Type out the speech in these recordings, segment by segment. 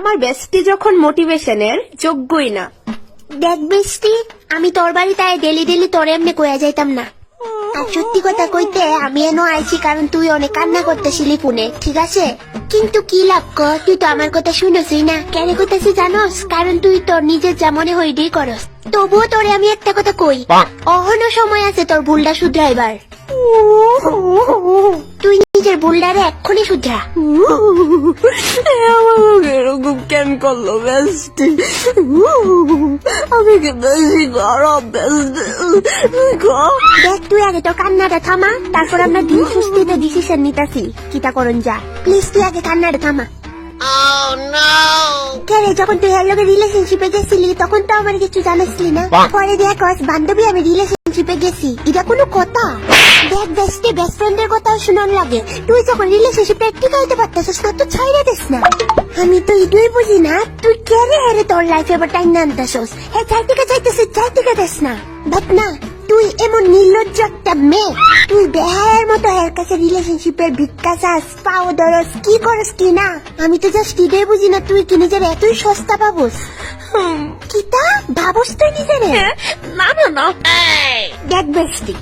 আমার বেস্টি যখন মোটিভেশনের যোগ্যই না। দেখ বৃষ্টি আমি তোর বাড়িতে আয় ডেলি ডেলি তোর এমনি কয়া যাইতাম না। আর সত্যি কথা কইতে আমি এনো আইছি কারণ তুই অনেক কান্না করতেছিলি পুনে ঠিক আছে? কিন্তু কি লাভ ক তুই তো আমার কথা শুনছই না। কেন কইতাছি জানোস? কারণ তুই তোর নিজের যা মনে হইডেই করস। তবুও তোরে আমি একটা কথা কই অহনো সময় আছে তোর ভুলটা শুধরাইবার তুই নিজের ভুলটারে এক্ষুনি শুধরা। কেন করল বেস্টি আমি কি বেশি খারাপ বেস্টি দেখ তুই আগে তোর কান্নাটা থামা তারপর আমরা দিন সুস্থিতে ডিসিশন নিতাছি। কিতা করন যা। প্লিজ তুই আগে কান্নাটা থামা। কে রে যখন তুই এর লগে রিলেশনশিপে গেছিলি তখন তো আমার কিছু জানাসলি না। পরে দেখ বান্ধবী আমি রিলেশনশিপে গেছি এটা কোনো কথা? দেখ বেস্টে বেস্ট ফ্রেন্ডের কথাও শোনার লাগে। তুই যখন রিলেশনশিপে টিকাইতে পারতেছিস না তো ছাইরা দিস না। আমি তো এটাই বুঝি না তুই কে রে হেরে তোর লাইফে এবার টাইম না আনতেছস? হ্যাঁ চাই থেকে চাইতেছিস চাই থেকে দিস না। বাট না তুই এমন নির্লজ্জ একটা মেয়ে। তুই বেহায়ের মতো এর কাছে রিলেশনশিপের ভিক্ষা চাস পাও দরস কি করস কি না? আমি তো জাস্ট এটাই বুঝি না তুই কি নিজের এতই সস্তা পাবস কিতা ভাবস তুই নিজের? না না না। দেখ বেস্টি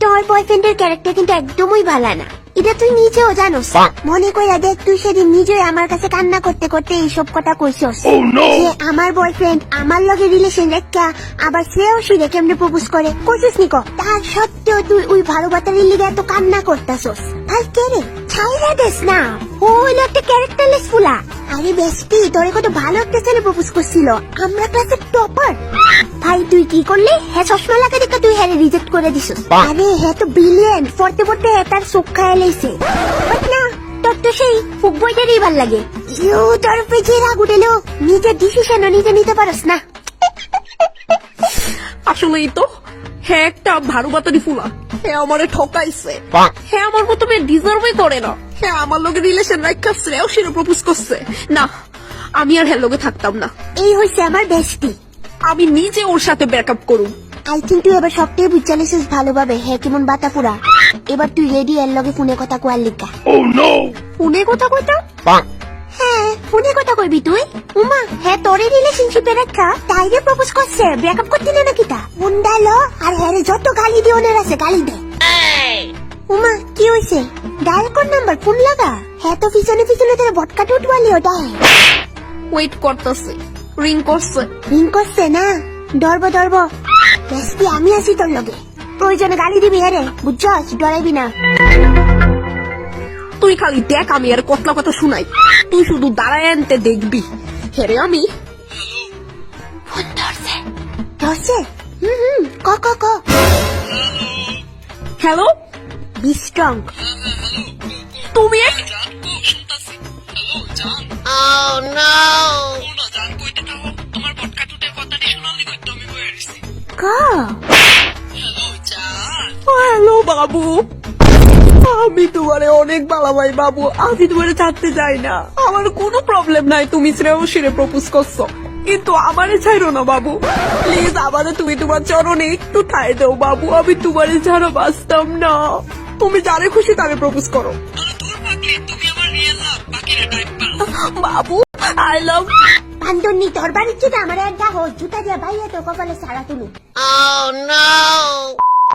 তোর বয়ফ্রেন্ডের ক্যারেক্টার কিন্তু একদমই ভালো না। এটা তুই নিজেও জানোস। মনে কইরা দেখ তুই সেদিন আমার কাছে কান্না করতে করতে এইসব কথা কইছস। যে আমার বয়ফ্রেন্ড আমার লগে রিলেশন রেখা আবার সেও সিরে কেমনে প্রপোজ করে কইছিস নিকো তার সত্ত্বেও তুই ওই ভালো বাতারির লিগে এত কান্না করতাছস। ভাই কে রে? ছাইরা দেস না। ও হইল একটা ক্যারেক্টারলেস ফুলা। আরে বেস্টি তোরে কত ভালো একটা ছেলে প্রপোজ করছিল। আমরা ক্লাসের টপার ভাই তুই কি করলি? হ্যাঁ চশমা লাগা দেখে তুই হ্যাঁ রিজেক্ট করে দিছিস। আরে হ্যাঁ তো ব্রিলিয়েন্ট পড়তে পড়তে হ্যাঁ তার চোখ খায় লাইছে না তোর তো সেই ফুক বইটারই ভালো লাগে। ইউ তোর রাগ উঠেলো নিজের ডিসিশনও নিজে নিতে পারস না। আসলেই তো হ্যাঁ একটা ভারু বাতারি ফুলা। হ্যাঁ আমারে ঠকাইছে। হ্যাঁ আমার মতো মেয়ে ডিজার্ভই করে না। হ্যাঁ আমার লোকে রিলেশন রাখা শ্রেয় সেটা প্রপোজ করছে। না আমি আর হ্যাঁ লোকে থাকতাম না। এই হইছে আমার বেস্টি আমি নিজে ওর সাথে ব্রেকআপ করুম আই থিঙ্ক তুই এবার সবটাই বুঝালিছিস ভালোভাবে। হ্যাঁ কেমন বাতা পুরা এবার তুই রেডি এর লগে ফোনে কথা কোয়ার লিখা ফোনে কথা কইতা হ্যাঁ ফোনে কথা কইবি তুই? উমা হ্যাঁ তোরে রিলেশনশিপে রেখা তাইরে প্রপোজ করছে ব্রেকআপ করতে না নাকি তা ফোন ডালো আর হ্যাঁ রে যত গালি দিয়ে ওনার আছে গালি দে। উমা কি হইছে? ডায়াল কোন নাম্বার ফোন লাগা? হ্যাঁ তো পিছনে পিছনে তোর বটকাটা উঠবালি ওটা ওয়েট করতেছে। রিং করছে রিং করছে না? ডরব ডরব বেশি আমি আছি তোর লগে। প্রয়োজনে গালি দিবি হ্যাঁ রে? বুঝছস? ডরাইবি না। তুই খালি দেখ আমি আর কতলা কথা শুনাই। তুই শুধু দাঁড়ায় আনতে দেখবি। হেরে আমি। ফোন ধরছে। ধরছে? হুম হুম। ক ক ক। হ্যালো? Be strong. তুমি ক বাবু। আমি তোমারে অনেক ভালোবাই বাবু। আমি তোমারে ছাড়তে চাই না। আমার কোনো প্রবলেম নাই তুমি শ্রেয়সীরে প্রপোজ করছ। কিন্তু আমারে ছাইরো না বাবু। প্লিজ আমারে তুমি তোমার চরণে একটু ঠাই দাও বাবু। আমি তোমারে ছাড়া বাঁচতাম না। তুমি যারে খুশি তারে প্রপোজ করো। বাবু আই লাভ পান্দন্নি তোর বাড়ির থেকে আমার একটা জুতা দিয়ে বাইরে তো কপালে সারা তুলু Oh no!